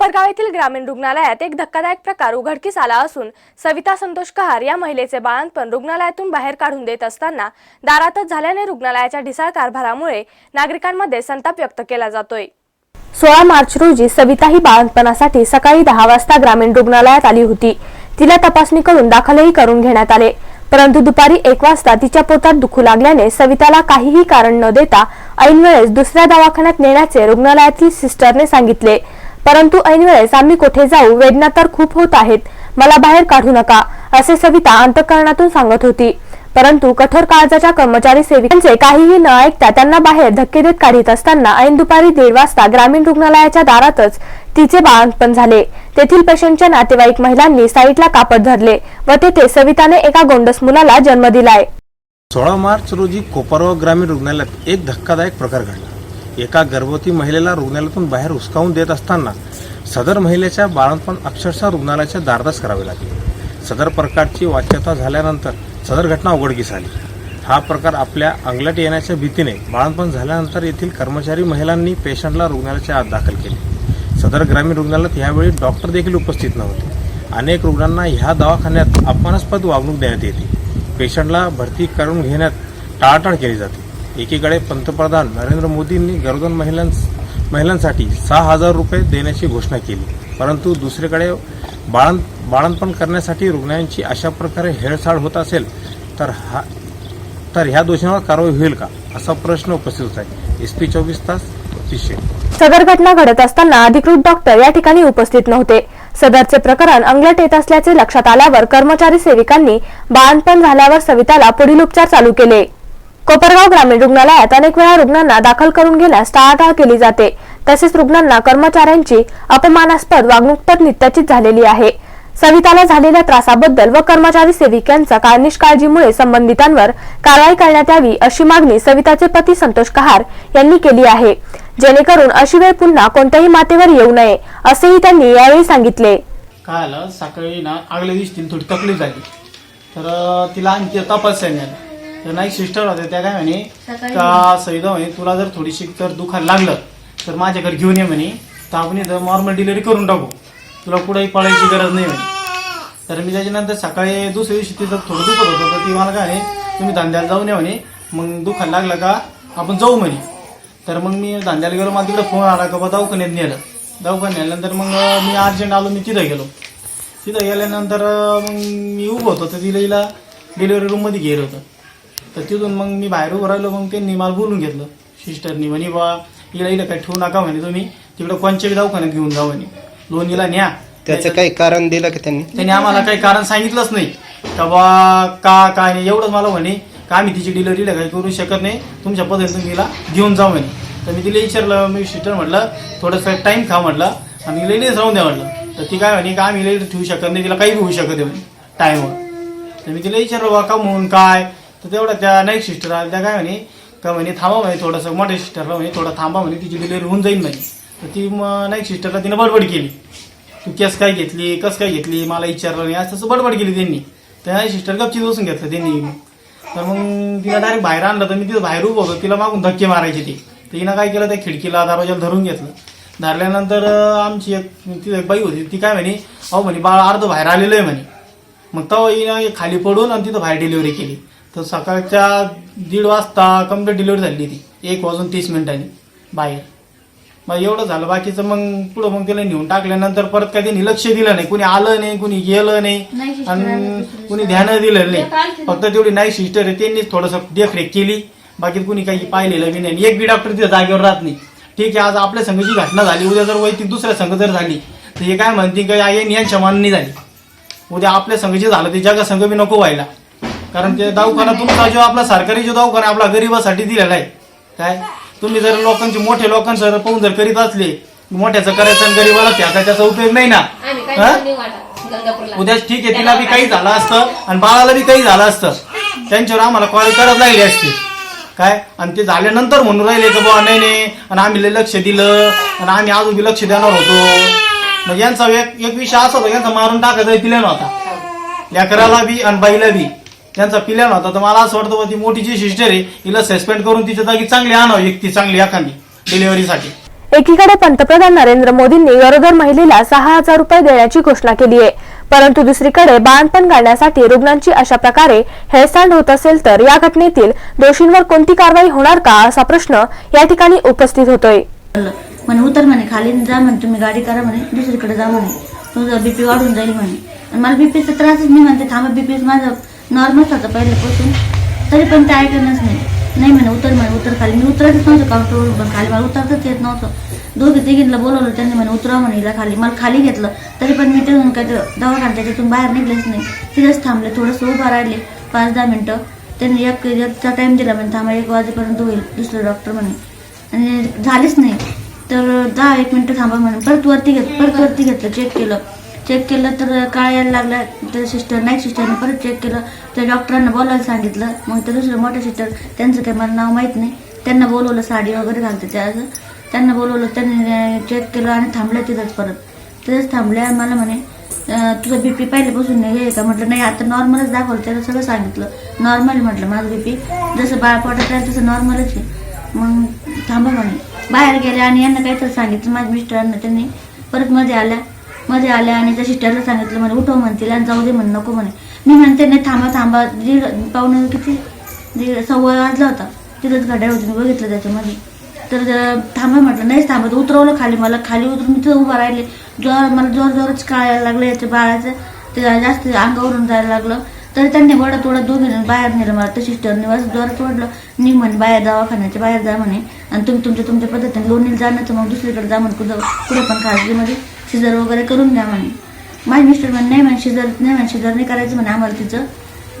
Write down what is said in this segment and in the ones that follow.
परगाव येथील ग्रामीण रुग्णालयात एक धक्कादायक प्रकार उघडकीस आला असून सविता संतोष कहार या महिलेचे बाळंतपण रुग्णालयातून बाहेर काढून देत असताना दारातच झाल्याने रुग्णालयाच्या ढिसाळ कारभारामुळे नागरिकांमध्ये संताप व्यक्त केला जातोय. सोळा मार्च रोजी सविता ही बाळंतपणासाठी सकाळी दहा वाजता ग्रामीण रुग्णालयात आली होती. तिला तपासणी करून दाखलही करून घेण्यात आले. परंतु दुपारी एक वाजता तिच्या पोटात दुखू लागल्याने सविताला काहीही कारण न देता ऐनवेळेस दुसऱ्या दवाखान्यात नेण्याचे रुग्णालयातील सिस्टरने सांगितले. परंतु ऐनवेळेस आम्ही कुठे जाऊ वेदना तर खूप होत आहेत. मला बाहेर काढू नका असे सविता अंतकरणातून सांगत होती. परंतु कठोर काळजाच्या कर्मचारी सेविकांचे काहीही न ऐकता त्यांना बाहेर धक्के देत काढीत असताना ऐन दुपारी दीड वाजता ग्रामीण रुग्णालयाच्या दारातच तिचे बाळंतपण झाले. तेथील पेशंटच्या नातेवाईक महिलांनी साईटला कापड धरले व तेथे सविताने एका गोंडस मुलाला जन्म दिलाय. सोळा मार्च रोजी कोपरगाव ग्रामीण रुग्णालयात एक धक्कादायक प्रकार घडला. एका गर्भवती महिलेला रुग्णालयातून बाहेर हुसकावून देत असताना सदर महिलेच्या बाळंतपण अक्षरशः रुग्णालयाच्या दारदास करावे लागले. सदर प्रकारची वाच्यता झाल्यानंतर सदर घटना उघडकीस आली. हा प्रकार आपल्या अंगलट येण्याच्या भीतीने बाळंतपण झाल्यानंतर येथील कर्मचारी महिलांनी पेशंटला रुग्णालयाच्या आत दाखल केले. सदर ग्रामीण रुग्णालयात यावेळी डॉक्टर देखील उपस्थित नव्हते. अनेक रुग्णांना ह्या दवाखान्यात अपमानास्पद वागणूक देण्यात येते. पेशंटला भरती करून घेण्यात टाळाटाळ केली जाते. एकीकडे पंतप्रधान नरेंद्र मोदींनी गरोदर महिलांस महिलांसाठी सहा हजार रुपये देण्याची घोषणा केली. परंतु दुसरीकडे बाळं बाळंतपण करण्यासाठी रुग्णांची अशा प्रकारे हेळसाळ होत असेल तर हा तर ह्या दोषींवर कारवाई होईल का? असा प्रश्न उपस्थित होत आहे. एस पी चोवीस तास सदर घटना घडत असताना अधिकृत डॉक्टर या ठिकाणी उपस्थित नव्हते. सदरचे प्रकरण अंगलट येत असल्याचे लक्षात आल्यावर कर्मचारी सेविकांनी बाळंतपण झाल्यावर सविताला पुढील उपचार चालू केले. कोपरगाव ग्रामीण रुग्णालयात अनेक वेळा रुग्णांना दाखल करून घेण्यास टाळाटाळ केली जाते. तसेच रुग्णांना कर्मचाऱ्यांची अपमानास्पद वागणूक तर नित्याचीच झालेली आहे. सविताला झालेल्या त्रासाबद्दल व कर्मचारी सेविकांचा का निष्काळजीमुळे संबंधितांवर कारवाई करण्यात यावी अशी मागणी सविताचे पती संतोष कहार यांनी केली आहे. जेणेकरून अशी वेळ पुन्हा कोणत्याही मातेवर येऊ नये असेही त्यांनी यावेळी सांगितले. काय आलं? सकाळी ना आगल्या दिवशी थोडी तकलीफ झाली. तर तिला आणखी तपासायला तर नाही सिस्टर होत्या त्या काय म्हणे का सविता म्हणे तुला जर थोडीशी जर दुखायला लागलं तर माझ्या घरी घेऊन ये म्हणे. तर आपण इथं नॉर्मल डिलिव्हरी करून टाकू. तुला कुठेही पळायची गरज नाही म्हणे. तर मी त्याच्यानंतर सकाळी दुसऱ्या दिवशी तिथं थोडं दुखत होतं तर ती मला काय म्हणे तुम्ही धंद्याला जाऊन या म्हणे. मग दुखायला लागलं का आपण जाऊ म्हणे. तर मग मी धंद्याला गेलो मला तिकडे फोन आला का बा दवाखान्यात नेलं. दवाखान्यात नेल्यानंतर मग मी अर्जंट आलो मी तिथं गेलो. तिथं गेल्यानंतर मग मी उभं होतो तर तिला हिला डिलिव्हरी रूममध्ये गेलं होतं. तर तिथून मग मी बाहेर उभं राहिलो मग त्यांनी मला बोलून घेतलं सिस्टरनी म्हणे बा हिला हिला काही ठेवू नका म्हणे तुम्ही. तिकडं कोणच्याही दवाखान्यात घेऊन जा म्हणे. लोणीला न्या. त्याचं काही कारण दिलं का त्यांनी? त्यांनी आम्हाला काही कारण सांगितलंच नाही. का बा का काय नाही एवढंच मला म्हणे का आम्ही तिची डिलिव्हरीला काही करू शकत नाही. तुमच्या पद्धतीने तिला घेऊन जाऊ म्हणे. तर मी तिला विचारलं मी सिस्टर म्हटलं थोडंसं टाईम खा म्हटलं. आणि लेडीज राहून द्या म्हटलं. तर ती काय म्हणे का आम्ही लेडीज ठेवू शकत नाही तिला काही होऊ शकत म्हणे. टाईमवर तर मी तिला विचारलं बा का म्हणून काय? तर तेवढं त्या नाईक सिस्टर आल्या त्या काय म्हणे का म्हणे थांबा म्हणे थोडंसं मोठ्या सिस्टरला म्हणे थोडं थांबा म्हणे तिची डिलिव्हरी होऊन जाईल म्हणे. तर ती मग नाईक सिस्टरला तिनं बडबड केली. तू केस काय घेतली कस काय घेतली मला विचारलं नाही असं तसं बडबड केली त्यांनी. त्या सिस्टर गपचीत बसून घेतलं त्यांनी. तर मग तिला डायरेक्ट बाहेर आणलं तर मी तिथं बाहेर उभं तिला मागून धक्के मारायचे ते. तर काय केलं त्या खिडकीला दरवाजाला धरून घेतलं. धरल्यानंतर आमची एक तिथं एक बाई होती ती काय म्हणे अहो म्हणे बाळ अर्ध बाहेर आलेलं आहे म्हणे. मग तेव्हा हिनं खाली पडून आणि तिथं बाहेर डिलिव्हरी केली. तर सकाळच्या दीड वाजता कंप्लीट डिलिव्हरी झाली ती. एक वाजून तीस मिनिटांनी बाहेर. मग एवढं झालं. बाकीचं मग पुढं मग त्याला नेऊन टाकल्यानंतर परत काही त्यांनी लक्ष दिलं नाही. कुणी आलं नाही कुणी गेलं नाही. आणि कुणी ध्यान दिलं नाही. फक्त तेवढी नाही सिस्टर आहे त्यांनीच थोडंसं देखरेख केली. बाकी कुणी काही पाहिलेलं बी नाही. एक बी डॉक्टर तिथं जागेवर राहत नाही. ठीक आहे आज आपल्या संघाची घटना झाली. उद्या जर वैयक्तिक दुसऱ्या संघ जर झाली तर हे काय म्हणते का आई यांच्या माननी झाली. उद्या आपल्या संघाची झालं ते जगा संघ बी नको व्हायला. कारण ते दवाखाना तुमचा जो आपला सरकारी जो दवाखाना आपला गरिबासाठी दिलेला आहे काय? तुम्ही जर लोकांचे मोठे लोकांचं जर पाहून जर करीत असले मोठ्याचं करायचं आणि गरीबाला त्याचा त्याचा उपयोग नाही ना? हा? उद्या ठीक आहे तिला बी काही झालं असतं आणि बाळाला बी काही झालं असतं. त्यांच्यावर आम्हाला कॉल करत लागले असते. काय? आणि ते झाल्यानंतर म्हणून राहिले की बुवा नाही नाही आणि आम्ही लक्ष दिलं आणि आम्ही अजून बी लक्ष देणार होतो. मग यांचा एक एक विषय असा होता यांचा मारून टाकायचा पिल्यान होता लेकराला बी आणि बाईला बी. त्यांचा पिल्यान होता तर मला असं वाटतं बुवा ती मोठी जी सिस्टर आहे हिला सस्पेंड करून तिच्या जागी चांगली आणावं एक ती चांगली एखादी डिलिव्हरीसाठी एकीकडे पंतप्रधान नरेंद्र मोदींनी गरोदर महिलेला सहा हजार रुपये देण्याची घोषणा केली आहे. परंतु दुसरीकडे बाळणपण गाळण्यासाठी रुग्णांची अशा प्रकारे हेळसांड होत असेल तर या घटनेतील दोषींवर कोणती कारवाई होणार का असा प्रश्न या ठिकाणी उपस्थित होतोय. म्हणे उतर म्हणे खाली जा म्हणे तुम्ही गाडी करा म्हणे दुसरीकडे जा म्हणे. तुझं बीपी वाढून जाईल म्हणे. मला बीपीचा त्रासच नाही म्हणते थांबा बीपी माझं नॉर्मल होतं पहिल्यापासून तरी पण ते ऐकलंच नाही। नाही म्हणे उतर म्हणे उतर खाली। मी उतरतच नव्हतं काउंटरवरून पण खाली मला उतरतच येत नव्हतं दोघे तिघींना बोलवलं त्यांनी म्हणे उतरा म्हणे हिला खाली मला खाली घेतलं तरी पण मी तिथून काय दवाखान्यात त्याच्यातून बाहेर निघलेच नाही तिथेच थांबले थोडंसं उभं राहिले पाच दहा मिनटं। त्यांनी एक एकचा टाईम दिला म्हणे थांबा एक वाजेपर्यंत होईल दुसरं डॉक्टर म्हणे आणि झालेच नाही तर दहा एक मिनटं थांबा म्हणे परत वरती घेत परत वरती घेतलं चेक केलं चेक केलं तर काय यायला लागला? तर सिस्टर नाही सिस्टरने परत चेक केलं. त्या डॉक्टरांना बोलायला सांगितलं. मग ते दुसरं मोठं सिस्टर त्यांचं काही मला नाव माहीत नाही. त्यांना बोलवलं साडी वगैरे घालते त्या त्यांना बोलवलं त्यांनी चेक केलं आणि थांबलं तिथंच परत. तिथंच थांबल्या मला म्हणे तुझं बी पी पहिल्यापासून नाही आहे का? म्हटलं नाही आता नॉर्मलच दाखवलं. त्याला सगळं सांगितलं. नॉर्मल म्हटलं माझं बी पी जसं बाळ पोटात आहे तसं नॉर्मलच आहे. मग थांबा म्हणे. बाहेर गेले आणि यांना काहीतरी सांगितलं. माझ्या मिस्टरांना त्यांनी परत मध्ये आल्या. मध्ये आल्या आणि त्या सिस्टरला सांगितलं म्हणे उठव म्हणतील आणि जाऊ दे म्हण नको म्हणे. मी म्हणते नाही थांबा थांबा. दीड पाहुणे किती? दीड सव्वा वाजला होता. तिथंच घड्याळ होती मी बघितलं त्याच्यामध्ये. तर थांबा म्हटलं नाहीच थांबत उतरवलं खाली. मला खाली उतरून मी तिथं उभा राहिले. जोर मला जोर जोरच काळायला लागलं याच्या बाळाचं. ते जास्त अंगावरून जायला लागलं. तर त्यांनी वडत वडत दोघे बाहेर नेलं. मला तर सिस्टरने बस जोरात ओढलं निघ म्हणे बाहेर दवाखान्याच्या बाहेर जा म्हणे. आणि तुम्ही तुमच्या तुमच्या पद्धतीने लोणीला जाण्याचं तर मग दुसरीकडे जा म्हण कुठं कुठं पण खाजगीमध्ये. शिजर वगैरे करून द्या म्हणे. माझे मिस्टर म्हणे नाही म्हणे शिजर नाही म्हणे शिजर नाही करायचं म्हणे आम्हाला तिचं.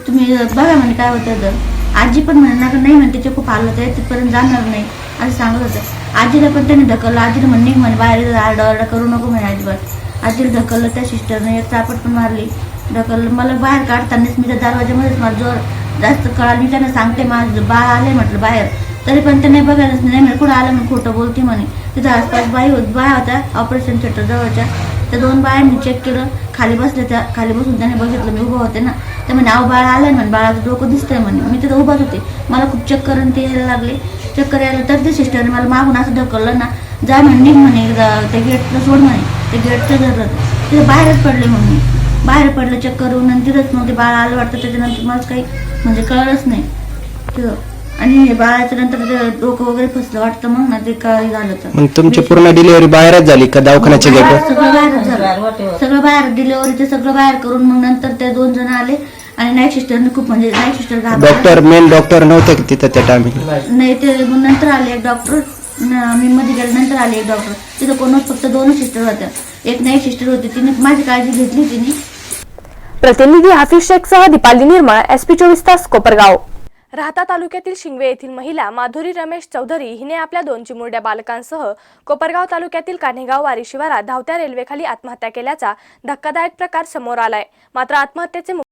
तुम्ही बघा म्हणे काय होतं तर. आजी पण म्हणे ना नाही म्हणे तिचे खूप हालत आहे तिथपर्यंत जाणार नाही. असं सांगत होतं. आजीला पण त्याने ढकललं. आजीला म्हणे नाही म्हणे बाहेर आरडा आरडा करू नको म्हणे अजिबात. आजीला ढकललं त्या सिस्टरने एक चापट पण मारली. ढकललं. मला बाहेर काढतानाच मी त्या दरवाज्यामध्येच मला जोर जास्त कळाली. मी त्यांना सांगते माझं बाळ आले म्हटलं बाहेर. तरी पण त्यांनी बघायलाच नाही म्हणे. कुठं आलं म्हणून खोटं बोलते म्हणे. तिथं आसपास बाई होत बाया होत्या ऑपरेशन थिएटर जवळच्या त्या दोन बायांनी चेक केलं खाली बसले त्या खाली बसून त्याने बघितलं मी उभं होते ना. तर म्हणे अहो बाळ आलं म्हणे बाळाचं डोकं दिसतंय म्हणे. मी तिथं उभाच होते. मला खूप चक्कर आणि ते यायला लागले. चक्कर यायला तर ते सिस्टरने मला मागून असं ढकललं ना जा म्हणे निघ म्हणे ते गेटला सोड म्हणे ते गेटचं धरलं तिथं बाहेरच पडले म्हणून मी. बाहेर पडलं चक्कर होऊन आणि तिथंच मग ते बाळ आलं वाटतं त्याच्यानंतर मला काही म्हणजे कळलंच नाही. तिथं आणि हे बाळाच्या नंतर ते डोकं वगैरे फसलं वाटतं मग ना ते काय झालं तर. मग तुमची पूर्ण डिलिव्हरी बाहेरच झाली का दवाखान्याच्या गेटवर सगळं बाहेर झालं. सगळं बाहेर डिलिव्हरीचं सगळं बाहेर करून मग नंतर ते दोन जण आले आणि नाईट सिस्टरने खूप म्हणजे night sister doctor main doctor नव्हते का तिथं त्या टायमिंगला नाही ते मग नंतर आले एक डॉक्टर मी मध्ये गेल्यानंतर आले एक डॉक्टर तिथं कोणच फक्त दोनच सिस्टर होत्या. एक नाईट सिस्टर होती. तिने माझी काळजी घेतली तिने. प्रतिनिधी हाफिज शेखसह दीपाली निर्मळ एसपी चोवीस तास कोपरगाव. राहता तालुक्यातील शिंगवे येथील महिला माधुरी रमेश चौधरी हिने आपल्या दोन चिमुरड्या बालकांसह कोपरगाव तालुक्यातील कान्हेगाव वारी शिवारात धावत्या रेल्वेखाली आत्महत्या केल्याचा धक्कादायक प्रकार समोर आलाय. मात्र आत्महत्येचे